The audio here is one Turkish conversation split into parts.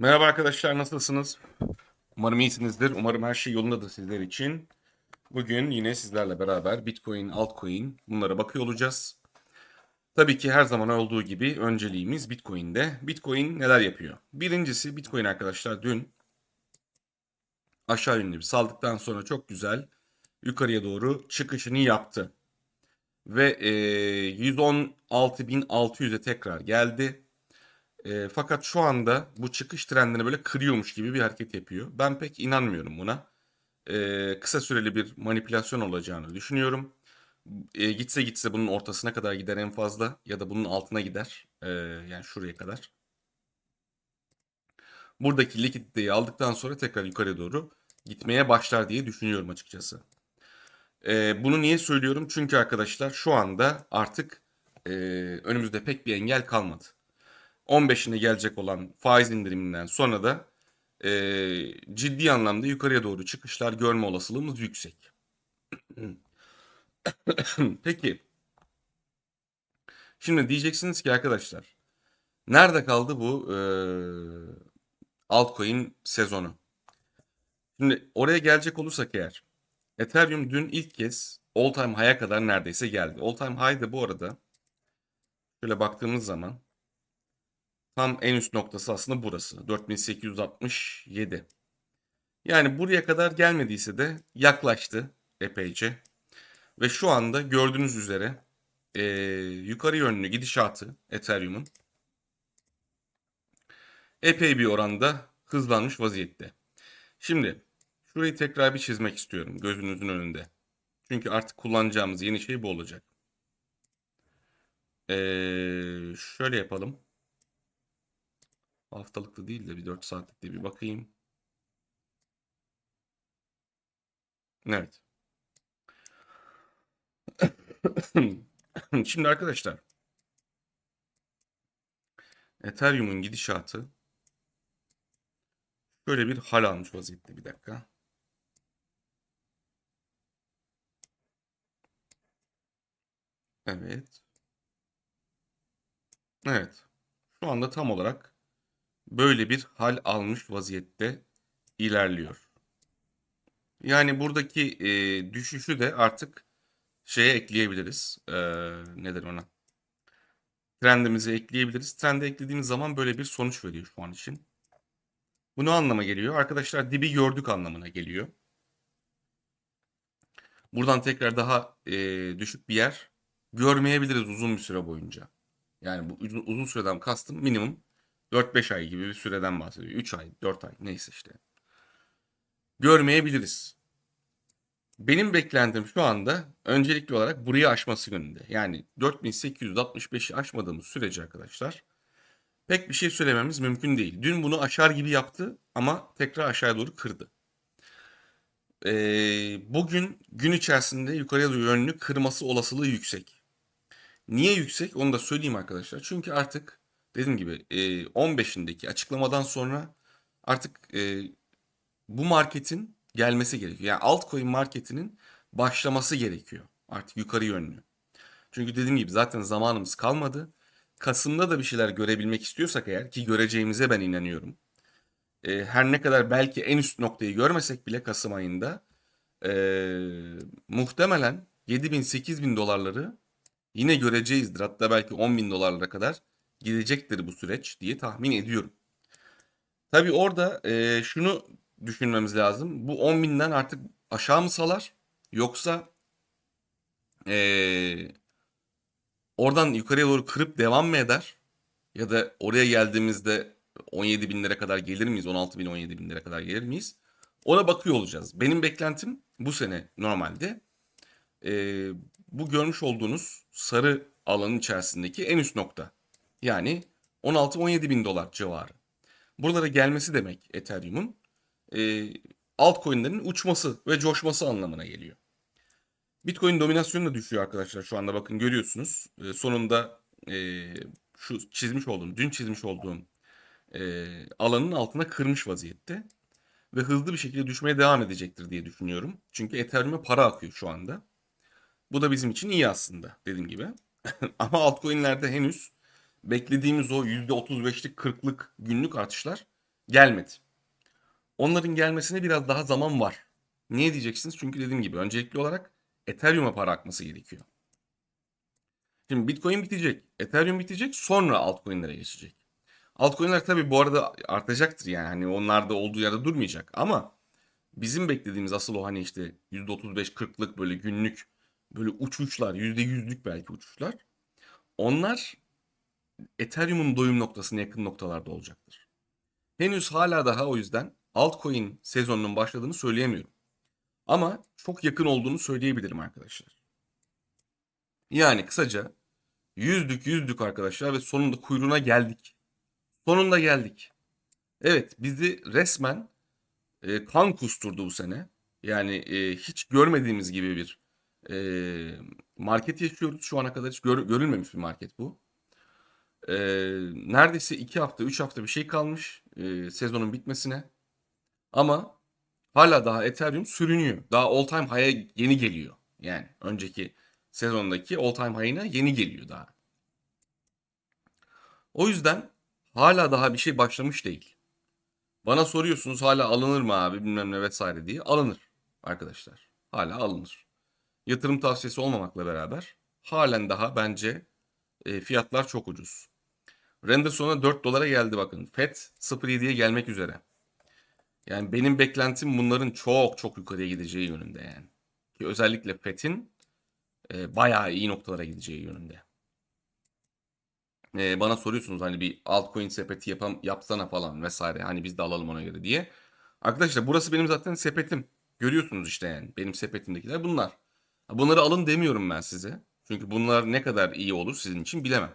Merhaba arkadaşlar nasılsınız? Umarım iyisinizdir. Umarım her şey yolundadır sizler için. Bugün yine sizlerle beraber Bitcoin, altcoin bunlara bakıyor olacağız. Tabii ki her zaman olduğu gibi önceliğimiz Bitcoin'de. Bitcoin neler yapıyor? Birincisi Bitcoin arkadaşlar dün aşağı yönlü bir saldıktan sonra çok güzel yukarıya doğru çıkışını yaptı. Ve e, 116.600'e tekrar geldi. E, fakat şu anda bu çıkış trendini böyle kırıyormuş gibi bir hareket yapıyor. Ben pek inanmıyorum buna. E, kısa süreli bir manipülasyon olacağını düşünüyorum. E, gitse gitse bunun ortasına kadar gider en fazla ya da bunun altına gider. E, yani şuraya kadar. Buradaki likiditeyi aldıktan sonra tekrar yukarı doğru gitmeye başlar diye düşünüyorum açıkçası. E, bunu niye söylüyorum? Çünkü arkadaşlar şu anda artık e, önümüzde pek bir engel kalmadı. 15'ine gelecek olan faiz indiriminden sonra da e, ciddi anlamda yukarıya doğru çıkışlar görme olasılığımız yüksek. Peki. Şimdi diyeceksiniz ki arkadaşlar nerede kaldı bu e, altcoin sezonu? Şimdi oraya gelecek olursak eğer Ethereum dün ilk kez all time high'a kadar neredeyse geldi. All time high de bu arada şöyle baktığımız zaman Tam en üst noktası aslında burası. 4867. Yani buraya kadar gelmediyse de yaklaştı epeyce. Ve şu anda gördüğünüz üzere e, yukarı yönlü gidişatı Ethereum'un epey bir oranda hızlanmış vaziyette. Şimdi şurayı tekrar bir çizmek istiyorum gözünüzün önünde. Çünkü artık kullanacağımız yeni şey bu olacak. Ee, şöyle yapalım. Haftalıkta değil de bir 4 saatlikte bir bakayım. Evet. Şimdi arkadaşlar Ethereum'un gidişatı şöyle bir hal almış vaziyette bir dakika. Evet. Evet. Şu anda tam olarak böyle bir hal almış vaziyette ilerliyor. Yani buradaki e, düşüşü de artık şeye ekleyebiliriz. E, nedir ona? Trendimize ekleyebiliriz. Trende eklediğimiz zaman böyle bir sonuç veriyor şu an için. Bu ne anlama geliyor? Arkadaşlar dibi gördük anlamına geliyor. Buradan tekrar daha e, düşük bir yer görmeyebiliriz uzun bir süre boyunca. Yani bu uzun, uzun süreden kastım minimum 4-5 ay gibi bir süreden bahsediyor. 3 ay, 4 ay neyse işte. Görmeyebiliriz. Benim beklentim şu anda öncelikli olarak burayı aşması yönünde. Yani 4865'i aşmadığımız sürece arkadaşlar pek bir şey söylememiz mümkün değil. Dün bunu aşar gibi yaptı ama tekrar aşağıya doğru kırdı. Ee, bugün gün içerisinde yukarıya doğru yönlü kırması olasılığı yüksek. Niye yüksek onu da söyleyeyim arkadaşlar. Çünkü artık dediğim gibi e, 15'indeki açıklamadan sonra artık e, bu marketin gelmesi gerekiyor. Yani altcoin marketinin başlaması gerekiyor. Artık yukarı yönlü. Çünkü dediğim gibi zaten zamanımız kalmadı. Kasım'da da bir şeyler görebilmek istiyorsak eğer ki göreceğimize ben inanıyorum. E, her ne kadar belki en üst noktayı görmesek bile Kasım ayında e, muhtemelen 7 bin 8 bin dolarları yine göreceğizdir. Hatta belki 10 bin dolarlara kadar gidecektir bu süreç diye tahmin ediyorum. Tabii orada e, şunu düşünmemiz lazım. Bu 10 binden artık aşağı mı salar yoksa e, oradan yukarıya doğru kırıp devam mı eder? Ya da oraya geldiğimizde 17 binlere kadar gelir miyiz? 16 bin 17 binlere kadar gelir miyiz? Ona bakıyor olacağız. Benim beklentim bu sene normalde e, bu görmüş olduğunuz sarı alanın içerisindeki en üst nokta. Yani 16-17 bin dolar civarı. Buralara gelmesi demek Ethereum'un e, altcoin'lerin uçması ve coşması anlamına geliyor. Bitcoin dominasyonu da düşüyor arkadaşlar şu anda bakın görüyorsunuz. E, sonunda e, şu çizmiş olduğum, dün çizmiş olduğum e, alanın altına kırmış vaziyette. Ve hızlı bir şekilde düşmeye devam edecektir diye düşünüyorum. Çünkü Ethereum'e para akıyor şu anda. Bu da bizim için iyi aslında dediğim gibi. Ama altcoin'lerde henüz beklediğimiz o %35'lik 40'lık günlük artışlar gelmedi. Onların gelmesine biraz daha zaman var. Niye diyeceksiniz? Çünkü dediğim gibi öncelikli olarak Ethereum'a para akması gerekiyor. Şimdi Bitcoin bitecek, Ethereum bitecek, sonra altcoin'lere geçecek. Altcoin'ler tabii bu arada artacaktır yani. Hani onlar da olduğu yerde durmayacak ama bizim beklediğimiz asıl o hani işte %35-40'lık böyle günlük böyle uçuşlar, %100'lük belki uçuşlar. Onlar Ethereum'un doyum noktasına yakın noktalarda olacaktır. Henüz hala daha o yüzden altcoin sezonunun başladığını söyleyemiyorum. Ama çok yakın olduğunu söyleyebilirim arkadaşlar. Yani kısaca yüzdük yüzdük arkadaşlar ve sonunda kuyruğuna geldik. Sonunda geldik. Evet bizi resmen e, kan kusturdu bu sene. Yani e, hiç görmediğimiz gibi bir e, market yaşıyoruz şu ana kadar. Hiç gör, görülmemiş bir market bu. E, neredeyse 2 hafta 3 hafta bir şey kalmış e, sezonun bitmesine. Ama hala daha Ethereum sürünüyor. Daha all time high'a yeni geliyor. Yani önceki sezondaki all time high'ına yeni geliyor daha. O yüzden hala daha bir şey başlamış değil. Bana soruyorsunuz hala alınır mı abi bilmem ne vesaire diye. Alınır arkadaşlar. Hala alınır. Yatırım tavsiyesi olmamakla beraber halen daha bence e, fiyatlar çok ucuz. Render sonra 4 dolara geldi bakın. FED 0.7'ye gelmek üzere. Yani benim beklentim bunların çok çok yukarıya gideceği yönünde yani. Ki özellikle FED'in e, bayağı iyi noktalara gideceği yönünde. E, bana soruyorsunuz hani bir altcoin sepeti yapam, yapsana falan vesaire. Hani biz de alalım ona göre diye. Arkadaşlar burası benim zaten sepetim. Görüyorsunuz işte yani benim sepetimdekiler bunlar. Bunları alın demiyorum ben size. Çünkü bunlar ne kadar iyi olur sizin için bilemem.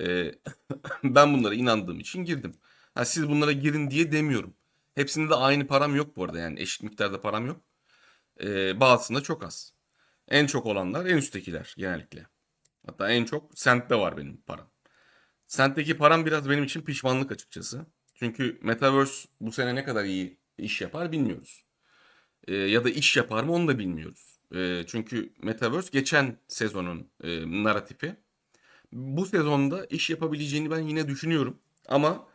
E, ben bunlara inandığım için girdim. Ha, siz bunlara girin diye demiyorum. Hepsinde de aynı param yok bu arada yani eşit miktarda param yok. E, bazısında çok az. En çok olanlar en üsttekiler genellikle. Hatta en çok Sent'te var benim param. Sent'teki param biraz benim için pişmanlık açıkçası. Çünkü Metaverse bu sene ne kadar iyi iş yapar bilmiyoruz. E, ya da iş yapar mı onu da bilmiyoruz. E, çünkü Metaverse geçen sezonun e, narratifi. Bu sezonda iş yapabileceğini ben yine düşünüyorum. Ama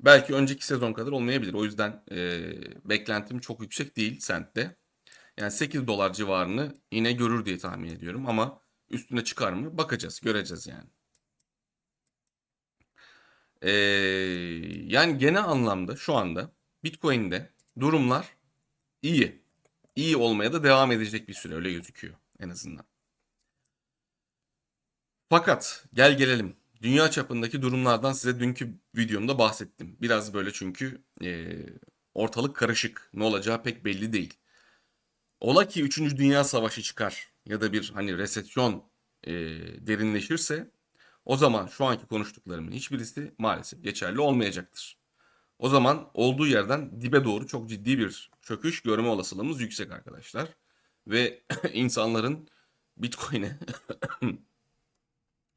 belki önceki sezon kadar olmayabilir. O yüzden e, beklentim çok yüksek değil Sent'te. Yani 8 dolar civarını yine görür diye tahmin ediyorum ama üstüne çıkar mı bakacağız göreceğiz yani. Ee, yani genel anlamda şu anda Bitcoin'de durumlar iyi. İyi olmaya da devam edecek bir süre öyle gözüküyor en azından. Fakat gel gelelim. Dünya çapındaki durumlardan size dünkü videomda bahsettim. Biraz böyle çünkü e, ortalık karışık. Ne olacağı pek belli değil. Ola ki 3. Dünya Savaşı çıkar ya da bir hani resesyon e, derinleşirse o zaman şu anki konuştuklarımın hiçbirisi maalesef geçerli olmayacaktır. O zaman olduğu yerden dibe doğru çok ciddi bir çöküş görme olasılığımız yüksek arkadaşlar. Ve insanların Bitcoin'e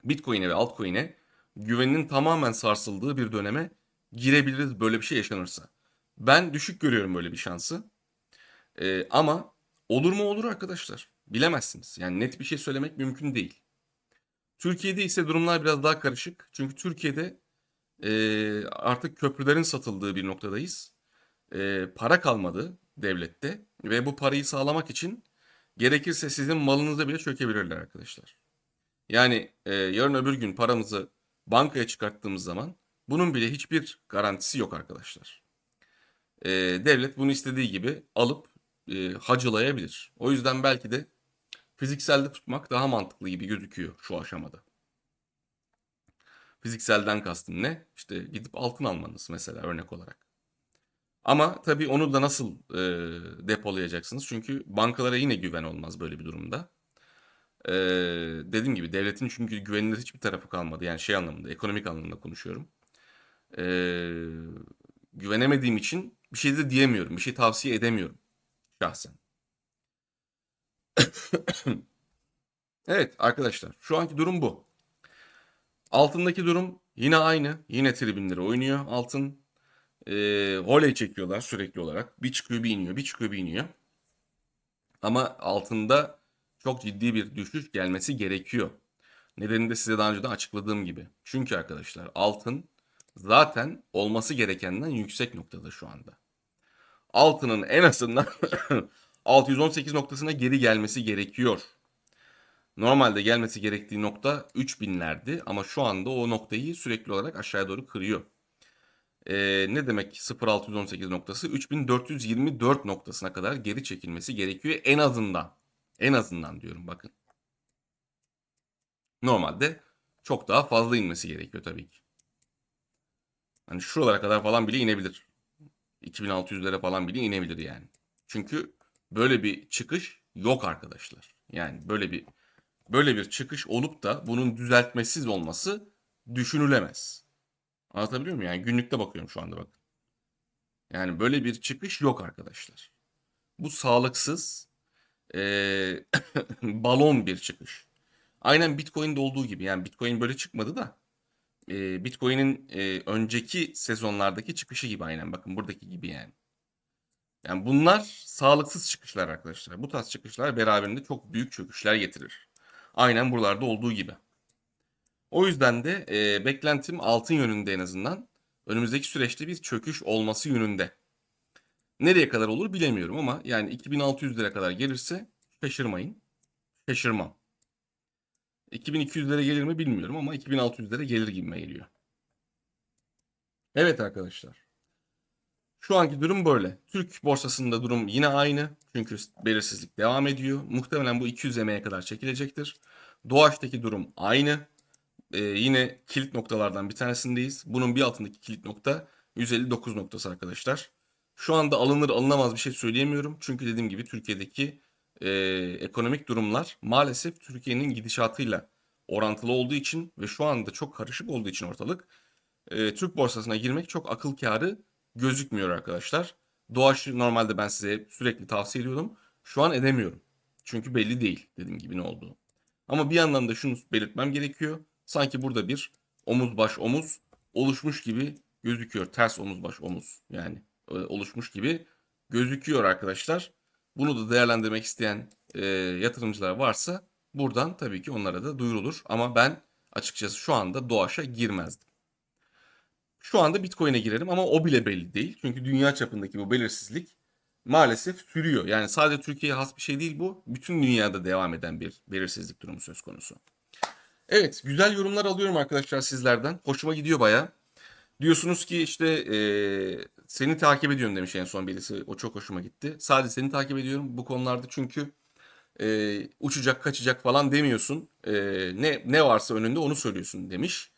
Bitcoin'e ve altcoin'e güveninin tamamen sarsıldığı bir döneme girebiliriz böyle bir şey yaşanırsa. Ben düşük görüyorum böyle bir şansı. Ee, ama olur mu olur arkadaşlar. Bilemezsiniz. Yani net bir şey söylemek mümkün değil. Türkiye'de ise durumlar biraz daha karışık. Çünkü Türkiye'de e, artık köprülerin satıldığı bir noktadayız. E, para kalmadı devlette ve bu parayı sağlamak için gerekirse sizin malınıza bile çökebilirler arkadaşlar. Yani e, yarın öbür gün paramızı bankaya çıkarttığımız zaman bunun bile hiçbir garantisi yok arkadaşlar. E, devlet bunu istediği gibi alıp e, hacılayabilir. O yüzden belki de fizikselde tutmak daha mantıklı gibi gözüküyor şu aşamada. Fizikselden kastım ne? İşte gidip altın almanız mesela örnek olarak. Ama tabii onu da nasıl e, depolayacaksınız? Çünkü bankalara yine güven olmaz böyle bir durumda. E, dediğim gibi devletin çünkü güvenilir hiçbir tarafı kalmadı. Yani şey anlamında, ekonomik anlamda konuşuyorum. E, güvenemediğim için bir şey de diyemiyorum. Bir şey tavsiye edemiyorum şahsen. evet arkadaşlar şu anki durum bu. Altındaki durum yine aynı. Yine tribünleri oynuyor. Altın e, çekiyorlar sürekli olarak. Bir çıkıyor bir iniyor. Bir çıkıyor bir iniyor. Ama altında çok ciddi bir düşüş gelmesi gerekiyor. Nedeni de size daha önce de açıkladığım gibi. Çünkü arkadaşlar altın zaten olması gerekenden yüksek noktada şu anda. Altının en azından 618 noktasına geri gelmesi gerekiyor. Normalde gelmesi gerektiği nokta 3000'lerdi ama şu anda o noktayı sürekli olarak aşağıya doğru kırıyor. Ee, ne demek 0618 noktası? 3424 noktasına kadar geri çekilmesi gerekiyor en azından. En azından diyorum bakın. Normalde çok daha fazla inmesi gerekiyor tabii ki. Hani şuralara kadar falan bile inebilir. 2600'lere falan bile inebilir yani. Çünkü böyle bir çıkış yok arkadaşlar. Yani böyle bir böyle bir çıkış olup da bunun düzeltmesiz olması düşünülemez. Anlatabiliyor muyum? Yani günlükte bakıyorum şu anda bakın. Yani böyle bir çıkış yok arkadaşlar. Bu sağlıksız eee, balon bir çıkış. Aynen Bitcoin'de olduğu gibi. Yani Bitcoin böyle çıkmadı da eee, Bitcoin'in eee, önceki sezonlardaki çıkışı gibi aynen. Bakın buradaki gibi yani. Yani bunlar sağlıksız çıkışlar arkadaşlar. Bu tarz çıkışlar beraberinde çok büyük çöküşler getirir. Aynen buralarda olduğu gibi. O yüzden de e, beklentim altın yönünde en azından. Önümüzdeki süreçte bir çöküş olması yönünde. Nereye kadar olur bilemiyorum ama yani 2600 lira kadar gelirse şaşırmayın. Şaşırmam. 2200 lira gelir mi bilmiyorum ama 2600 lira gelir gibime geliyor. Evet arkadaşlar. Şu anki durum böyle. Türk borsasında durum yine aynı. Çünkü belirsizlik devam ediyor. Muhtemelen bu 200 EM'ye kadar çekilecektir. Doğaç'taki durum aynı. Ee, yine kilit noktalardan bir tanesindeyiz. Bunun bir altındaki kilit nokta 159 noktası arkadaşlar. Şu anda alınır alınamaz bir şey söyleyemiyorum. Çünkü dediğim gibi Türkiye'deki e, ekonomik durumlar maalesef Türkiye'nin gidişatıyla orantılı olduğu için ve şu anda çok karışık olduğu için ortalık e, Türk borsasına girmek çok akıl kârı gözükmüyor arkadaşlar. Doğaç normalde ben size sürekli tavsiye ediyordum. Şu an edemiyorum. Çünkü belli değil dediğim gibi ne olduğu. Ama bir yandan da şunu belirtmem gerekiyor. Sanki burada bir omuz baş omuz oluşmuş gibi gözüküyor. Ters omuz baş omuz yani e, oluşmuş gibi gözüküyor arkadaşlar. Bunu da değerlendirmek isteyen e, yatırımcılar varsa buradan tabii ki onlara da duyurulur. Ama ben açıkçası şu anda Doğaç'a girmezdim. Şu anda Bitcoin'e girerim ama o bile belli değil. Çünkü dünya çapındaki bu belirsizlik maalesef sürüyor. Yani sadece Türkiye'ye has bir şey değil bu. Bütün dünyada devam eden bir belirsizlik durumu söz konusu. Evet güzel yorumlar alıyorum arkadaşlar sizlerden. Hoşuma gidiyor baya. Diyorsunuz ki işte eee, seni takip ediyorum demiş en son birisi. O çok hoşuma gitti. Sadece seni takip ediyorum bu konularda çünkü eee, uçacak kaçacak falan demiyorsun. Eee, ne ne varsa önünde onu söylüyorsun demiş.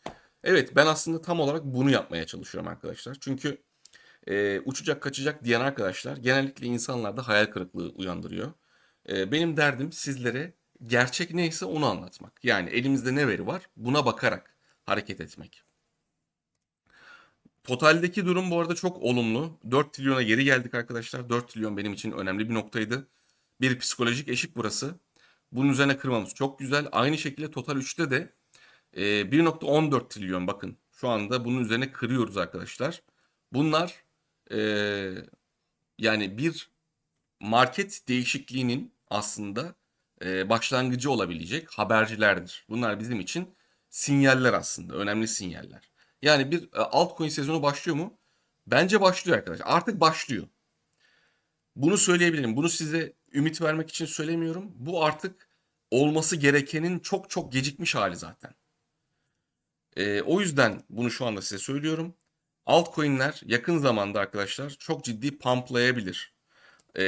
Evet ben aslında tam olarak bunu yapmaya çalışıyorum arkadaşlar. Çünkü eee, uçacak kaçacak diyen arkadaşlar genellikle insanlarda hayal kırıklığı uyandırıyor. Eee, benim derdim sizlere gerçek neyse onu anlatmak. Yani elimizde ne veri var buna bakarak hareket etmek. Totaldeki durum bu arada çok olumlu. 4 trilyona geri geldik arkadaşlar. 4 trilyon benim için önemli bir noktaydı. Bir psikolojik eşik burası. Bunun üzerine kırmamız çok güzel. Aynı şekilde Total 3'te de e, 1.14 trilyon bakın. Şu anda bunun üzerine kırıyoruz arkadaşlar. Bunlar e, yani bir market değişikliğinin aslında e, başlangıcı olabilecek habercilerdir. Bunlar bizim için sinyaller aslında. Önemli sinyaller. Yani bir e, altcoin sezonu başlıyor mu? Bence başlıyor arkadaşlar. Artık başlıyor. Bunu söyleyebilirim. Bunu size ümit vermek için söylemiyorum. Bu artık olması gerekenin çok çok gecikmiş hali zaten. E, o yüzden bunu şu anda size söylüyorum. Altcoin'ler yakın zamanda arkadaşlar çok ciddi pumplayabilir. E,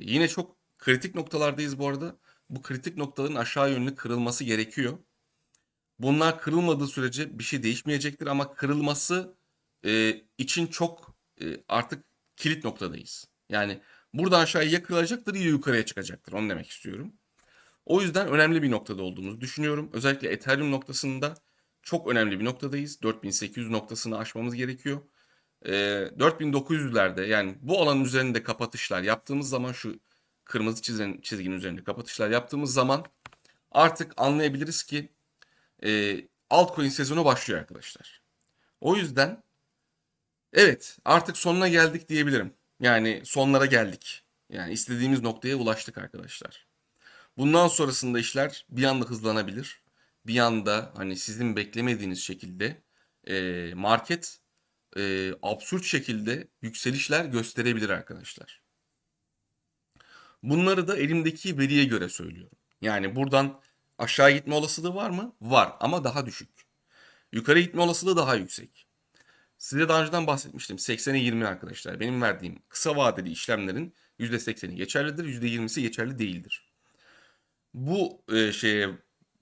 yine çok kritik noktalardayız bu arada. Bu kritik noktaların aşağı yönlü kırılması gerekiyor. Bunlar kırılmadığı sürece bir şey değişmeyecektir ama kırılması e, için çok e, artık kilit noktadayız. Yani burada aşağıya ya kırılacaktır ya yukarıya çıkacaktır. Onu demek istiyorum. O yüzden önemli bir noktada olduğumuzu düşünüyorum. Özellikle Ethereum noktasında çok önemli bir noktadayız. 4800 noktasını aşmamız gerekiyor. E, 4900'lerde yani bu alanın üzerinde kapatışlar yaptığımız zaman şu kırmızı çizen, çizginin üzerinde kapatışlar yaptığımız zaman artık anlayabiliriz ki e, altcoin sezonu başlıyor arkadaşlar. O yüzden evet artık sonuna geldik diyebilirim. Yani sonlara geldik. Yani istediğimiz noktaya ulaştık arkadaşlar. Bundan sonrasında işler bir anda hızlanabilir. Bir anda hani sizin beklemediğiniz şekilde e, market e, absürt şekilde yükselişler gösterebilir arkadaşlar. Bunları da elimdeki veriye göre söylüyorum. Yani buradan aşağı gitme olasılığı var mı? Var ama daha düşük. Yukarı gitme olasılığı daha yüksek. Size daha önceden bahsetmiştim. 80'e 20 arkadaşlar. Benim verdiğim kısa vadeli işlemlerin %80'i geçerlidir, %20'si geçerli değildir. Bu e, şeye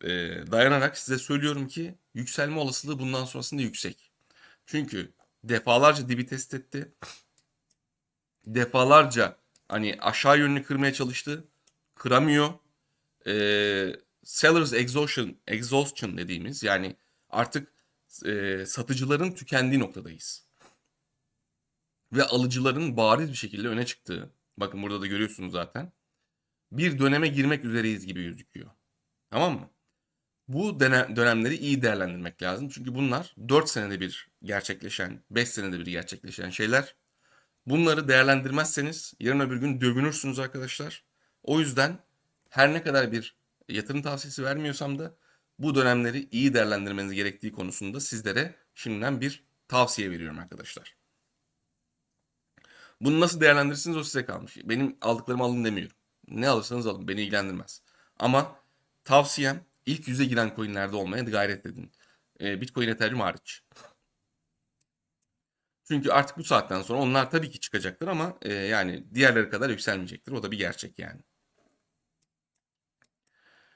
e, dayanarak size söylüyorum ki yükselme olasılığı bundan sonrasında yüksek. Çünkü defalarca dibi test etti. Defalarca hani aşağı yönlü kırmaya çalıştı. Kıramıyor. E, sellers exhaustion, exhaustion dediğimiz yani artık e, satıcıların tükendiği noktadayız. Ve alıcıların bariz bir şekilde öne çıktığı. Bakın burada da görüyorsunuz zaten. Bir döneme girmek üzereyiz gibi gözüküyor. Tamam mı? Bu dönem, dönemleri iyi değerlendirmek lazım. Çünkü bunlar 4 senede bir gerçekleşen, 5 senede bir gerçekleşen şeyler. Bunları değerlendirmezseniz yarın öbür gün dövünürsünüz arkadaşlar. O yüzden her ne kadar bir yatırım tavsiyesi vermiyorsam da bu dönemleri iyi değerlendirmeniz gerektiği konusunda sizlere şimdiden bir tavsiye veriyorum arkadaşlar. Bunu nasıl değerlendirirsiniz o size kalmış. Benim aldıklarımı alın demiyorum. Ne alırsanız alın beni ilgilendirmez. Ama tavsiyem ilk yüze giren coinlerde olmaya gayret edin. Ee, Bitcoin Ethereum hariç. Çünkü artık bu saatten sonra onlar tabii ki çıkacaktır ama e, yani diğerleri kadar yükselmeyecektir. O da bir gerçek yani.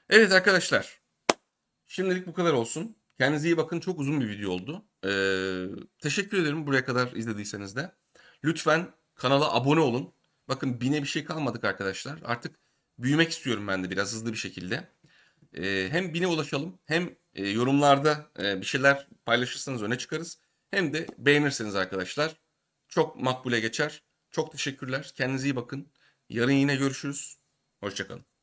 Evet arkadaşlar. Şimdilik bu kadar olsun. Kendinize iyi bakın. Çok uzun bir video oldu. Ee, teşekkür ederim buraya kadar izlediyseniz de. Lütfen kanala abone olun. Bakın bine bir şey kalmadık arkadaşlar. Artık büyümek istiyorum ben de biraz hızlı bir şekilde. Ee, hem bine ulaşalım hem e, yorumlarda e, bir şeyler paylaşırsanız öne çıkarız. Hem de beğenirseniz arkadaşlar çok makbule geçer. Çok teşekkürler. Kendinize iyi bakın. Yarın yine görüşürüz. Hoşçakalın.